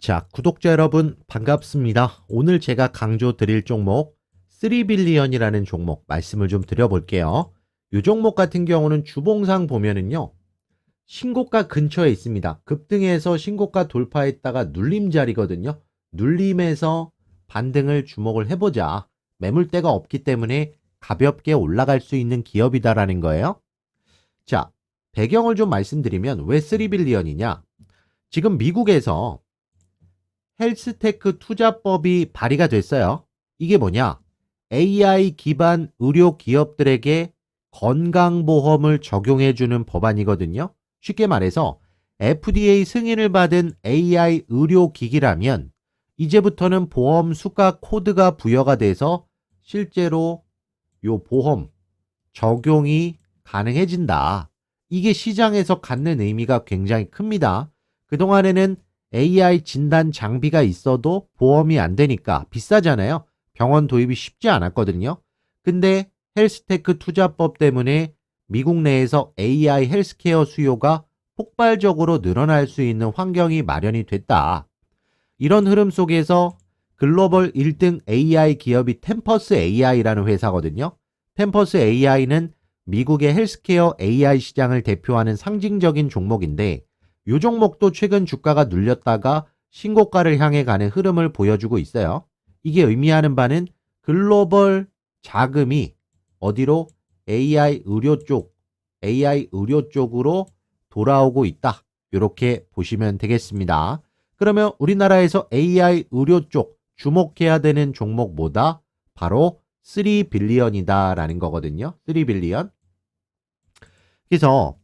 자, 구독자 여러분 반갑습니다. 오늘 제가 강조 드릴 종목 3빌리언이라는 종목 말씀을 좀 드려볼게요. 이 종목 같은 경우는 주봉상 보면은요. 신고가 근처에 있습니다. 급등해서 신고가 돌파했다가 눌림 자리거든요. 눌림에서 반등을 주목을 해보자. 매물대가 없기 때문에 가볍게 올라갈 수 있는 기업이다라는 거예요. 자, 배경을 좀 말씀드리면 왜 3빌리언이냐? 지금 미국에서 헬스테크 투자법이 발의가 됐어요. 이게 뭐냐? AI 기반 의료 기업들에게 건강보험을 적용해주는 법안이거든요. 쉽게 말해서 FDA 승인을 받은 AI 의료기기라면 이제부터는 보험 수가 코드가 부여가 돼서 실제로 요 보험 적용이 가능해진다. 이게 시장에서 갖는 의미가 굉장히 큽니다. 그동안에는 AI 진단 장비가 있어도 보험이 안 되니까 비싸잖아요. 병원 도입이 쉽지 않았거든요. 근데 헬스테크 투자법 때문에 미국 내에서 AI 헬스케어 수요가 폭발적으로 늘어날 수 있는 환경이 마련이 됐다. 이런 흐름 속에서 글로벌 1등 AI 기업이 템퍼스 AI라는 회사거든요. 템퍼스 AI는 미국의 헬스케어 AI 시장을 대표하는 상징적인 종목인데 이 종목도 최근 주가가 눌렸다가 신고가를 향해 가는 흐름을 보여주고 있어요. 이게 의미하는 바는 글로벌 자금이 어디로 AI 의료 쪽, AI 의료 쪽으로 돌아오고 있다. 이렇게 보시면 되겠습니다. 그러면 우리나라에서 AI 의료 쪽 주목해야 되는 종목 뭐다? 바로 3빌리언이다라는 거거든요. 3빌리언. 그래서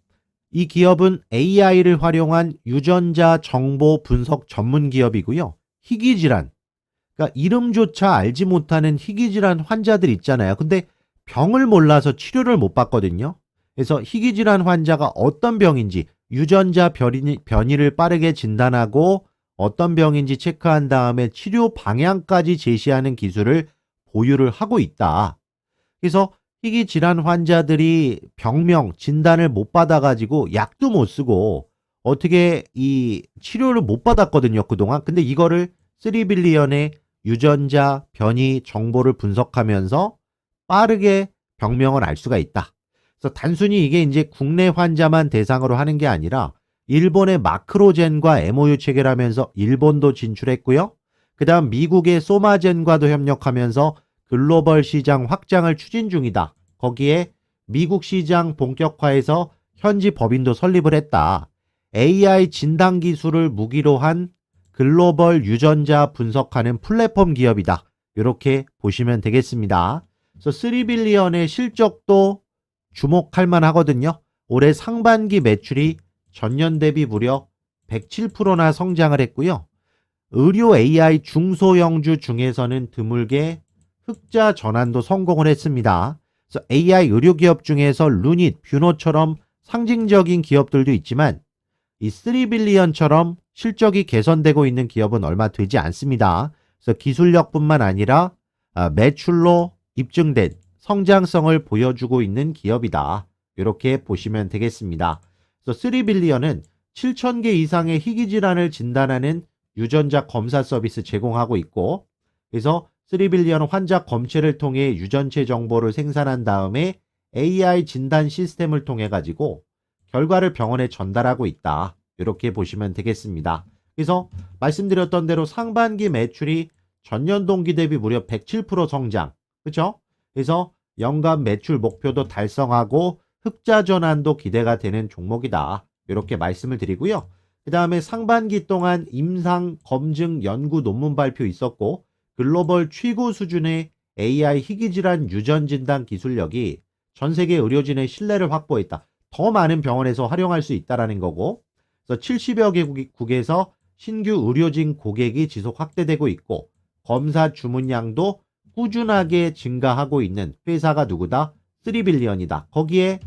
이 기업은 AI를 활용한 유전자 정보 분석 전문 기업이고요. 희귀질환. 그러니까 이름조차 알지 못하는 희귀질환 환자들 있잖아요. 근데 병을 몰라서 치료를 못 받거든요. 그래서 희귀질환 환자가 어떤 병인지 유전자 변이, 변이를 빠르게 진단하고 어떤 병인지 체크한 다음에 치료 방향까지 제시하는 기술을 보유를 하고 있다. 그래서 희귀 질환 환자들이 병명 진단을 못 받아가지고 약도 못 쓰고 어떻게 이 치료를 못 받았거든요 그동안 근데 이거를 3빌리언의 유전자 변이 정보를 분석하면서 빠르게 병명을 알 수가 있다. 그래서 단순히 이게 이제 국내 환자만 대상으로 하는 게 아니라 일본의 마크로젠과 MOU 체결하면서 일본도 진출했고요. 그 다음 미국의 소마젠과도 협력하면서 글로벌 시장 확장을 추진 중이다. 거기에 미국 시장 본격화해서 현지 법인도 설립을 했다. AI 진단 기술을 무기로 한 글로벌 유전자 분석하는 플랫폼 기업이다. 이렇게 보시면 되겠습니다. 그래서 3빌리언의 실적도 주목할 만하거든요. 올해 상반기 매출이 전년 대비 무려 107%나 성장을 했고요. 의료 AI 중소형주 중에서는 드물게 흑자 전환도 성공을 했습니다. 그래서 AI 의료기업 중에서 루닛, 뷰노처럼 상징적인 기업들도 있지만 이 3빌리언처럼 실적이 개선되고 있는 기업은 얼마 되지 않습니다. 그래서 기술력뿐만 아니라 아, 매출로 입증된 성장성을 보여주고 있는 기업이다. 이렇게 보시면 되겠습니다. 그래서 3빌리언은 7,000개 이상의 희귀 질환을 진단하는 유전자 검사 서비스 제공하고 있고 그래서 3빌리언 환자 검체를 통해 유전체 정보를 생산한 다음에 AI 진단 시스템을 통해 가지고 결과를 병원에 전달하고 있다. 이렇게 보시면 되겠습니다. 그래서 말씀드렸던 대로 상반기 매출이 전년 동기 대비 무려 107% 성장. 그렇죠? 그래서 연간 매출 목표도 달성하고 흑자 전환도 기대가 되는 종목이다. 이렇게 말씀을 드리고요. 그 다음에 상반기 동안 임상 검증 연구 논문 발표 있었고 글로벌 최고 수준의 AI 희귀질환 유전 진단 기술력이 전 세계 의료진의 신뢰를 확보했다. 더 많은 병원에서 활용할 수 있다라는 거고, 그래서 70여 개국에서 신규 의료진 고객이 지속 확대되고 있고, 검사 주문량도 꾸준하게 증가하고 있는 회사가 누구다? 3빌리언이다. 거기에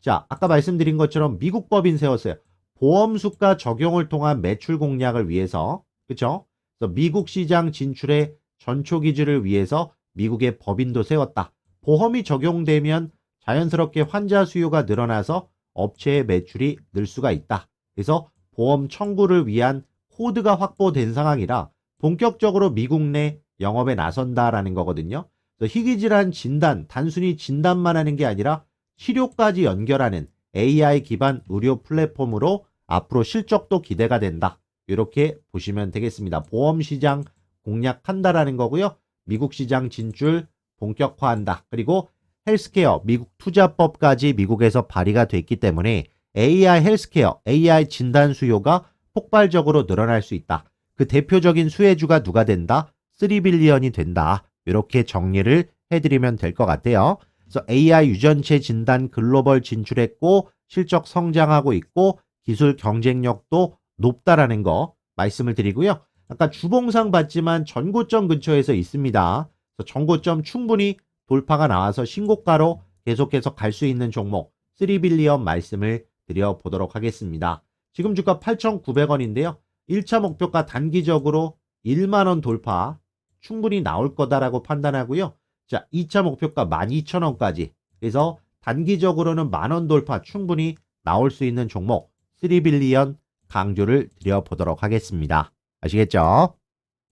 자, 아까 말씀드린 것처럼 미국 법인 세웠어요. 보험 수가 적용을 통한 매출 공략을 위해서? 그래서 미국 시장 진출에 전초 기준을 위해서 미국의 법인도 세웠다. 보험이 적용되면 자연스럽게 환자 수요가 늘어나서 업체의 매출이 늘 수가 있다. 그래서 보험 청구를 위한 코드가 확보된 상황이라 본격적으로 미국 내 영업에 나선다라는 거거든요. 희귀질환 진단, 단순히 진단만 하는 게 아니라 치료까지 연결하는 AI 기반 의료 플랫폼으로 앞으로 실적도 기대가 된다. 이렇게 보시면 되겠습니다. 보험 시장 공략한다라는 거고요. 미국 시장 진출 본격화한다. 그리고 헬스케어, 미국 투자법까지 미국에서 발의가 됐기 때문에 AI 헬스케어, AI 진단 수요가 폭발적으로 늘어날 수 있다. 그 대표적인 수혜주가 누가 된다? 3빌리언이 된다. 이렇게 정리를 해드리면 될 것 같아요. 그래서 AI 유전체 진단 글로벌 진출했고 실적 성장하고 있고 기술 경쟁력도 높다라는 거 말씀을 드리고요. 아까 주봉상 봤지만 전고점 근처에서 있습니다. 전고점 충분히 돌파가 나와서 신고가로 계속해서 갈 수 있는 종목 3빌리언 말씀을 드려보도록 하겠습니다. 지금 주가 8,900원인데요. 1차 목표가 단기적으로 1만원 돌파 충분히 나올 거다라고 판단하고요. 자, 2차 목표가 12,000원까지. 그래서 단기적으로는 만원 돌파 충분히 나올 수 있는 종목 3빌리언 강조를 드려보도록 하겠습니다. 아시겠죠?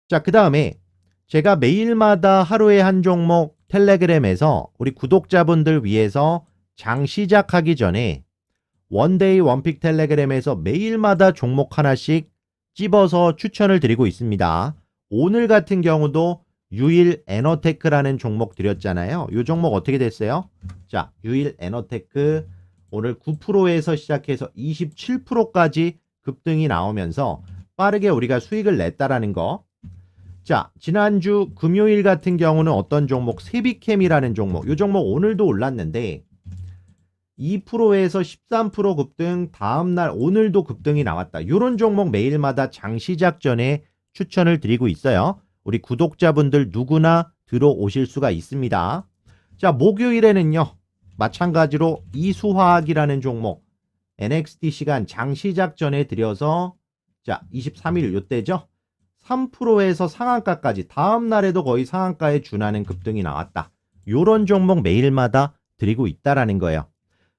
자, 그 다음에 제가 매일마다 하루에 한 종목 텔레그램에서 우리 구독자분들 위해서 장 시작하기 전에 원데이 원픽 텔레그램에서 매일마다 종목 하나씩 찝어서 추천을 드리고 있습니다. 오늘 같은 경우도 유일 에너테크라는 종목 드렸잖아요. 이 종목 어떻게 됐어요? 자, 유일 에너테크 오늘 9%에서 시작해서 27%까지 급등이 나오면서 빠르게 우리가 수익을 냈다라는 거. 자, 지난주 금요일 같은 경우는 어떤 종목? 세비캠이라는 종목. 이 종목 오늘도 올랐는데 2%에서 13% 급등, 다음날 오늘도 급등이 나왔다. 이런 종목 매일마다 장 시작 전에 추천을 드리고 있어요. 우리 구독자분들 누구나 들어오실 수가 있습니다. 자, 목요일에는요. 마찬가지로 이수화학이라는 종목 NXT 시간 장 시작 전에 드려서 자, 23일 요때죠. 3%에서 상한가까지 다음 날에도 거의 상한가에 준하는 급등이 나왔다. 요런 종목 매일마다 드리고 있다라는 거예요.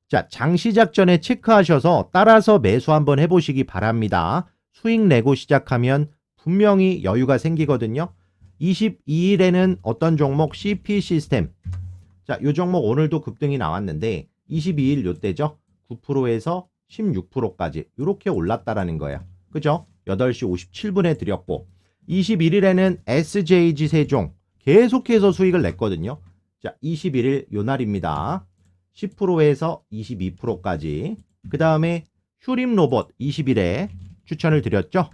자, 장 시작 전에 체크하셔서 따라서 매수 한번 해보시기 바랍니다. 수익 내고 시작하면 분명히 여유가 생기거든요. 22일에는 어떤 종목 CP 시스템. 자, 요 종목 오늘도 급등이 나왔는데 22일 요때죠. 9%에서 16%까지 이렇게 올랐다라는 거예요. 그죠? 8시 57분에 드렸고 21일에는 SJG 세종 계속해서 수익을 냈거든요. 자, 21일 요 날입니다. 10%에서 22%까지. 그 다음에 휴림 로봇 20일에 추천을 드렸죠.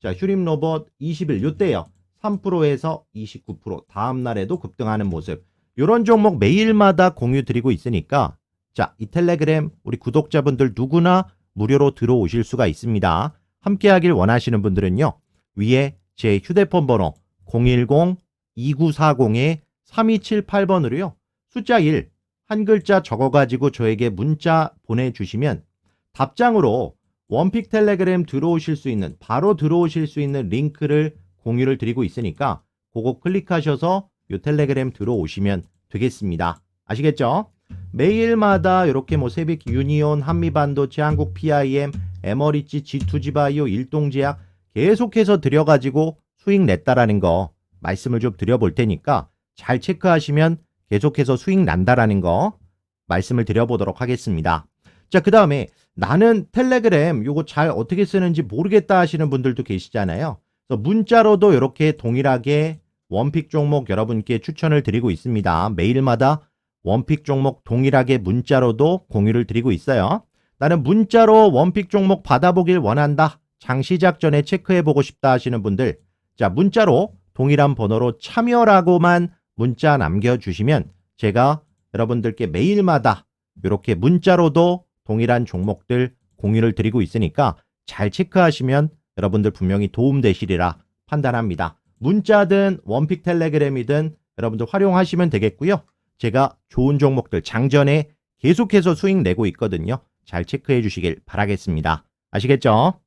자, 휴림 로봇 20일 요때요. 3%에서 29% 다음 날에도 급등하는 모습. 요런 종목 매일마다 공유 드리고 있으니까 자, 이 텔레그램 우리 구독자분들 누구나 무료로 들어오실 수가 있습니다. 함께 하길 원하시는 분들은요. 위에 제 휴대폰 번호 010-2940-3278번으로요. 숫자 1, 한 글자 적어가지고 저에게 문자 보내주시면 답장으로 원픽 텔레그램 들어오실 수 있는, 바로 들어오실 수 있는 링크를 공유를 드리고 있으니까 그거 클릭하셔서 요 텔레그램 들어오시면 되겠습니다. 아시겠죠? 매일마다 이렇게 뭐 세빅 유니온, 한미반도체, 한국 PIM, 에머리지, G2G바이오, 일동제약 계속해서 들여가지고 수익 냈다라는 거 말씀을 좀 드려볼 테니까 잘 체크하시면 계속해서 수익 난다라는 거 말씀을 드려보도록 하겠습니다. 자, 그 다음에 나는 텔레그램 요거 잘 어떻게 쓰는지 모르겠다 하시는 분들도 계시잖아요. 그래서 문자로도 이렇게 동일하게 원픽 종목 여러분께 추천을 드리고 있습니다. 매일마다 원픽 종목 동일하게 문자로도 공유를 드리고 있어요. 나는 문자로 원픽 종목 받아보길 원한다. 장 시작 전에 체크해보고 싶다 하시는 분들, 자, 문자로 동일한 번호로 참여라고만 문자 남겨주시면 제가 여러분들께 매일마다 이렇게 문자로도 동일한 종목들 공유를 드리고 있으니까 잘 체크하시면 여러분들 분명히 도움되시리라 판단합니다. 문자든 원픽 텔레그램이든 여러분들 활용하시면 되겠고요. 제가 좋은 종목들 장전에 계속해서 수익 내고 있거든요. 잘 체크해 주시길 바라겠습니다. 아시겠죠?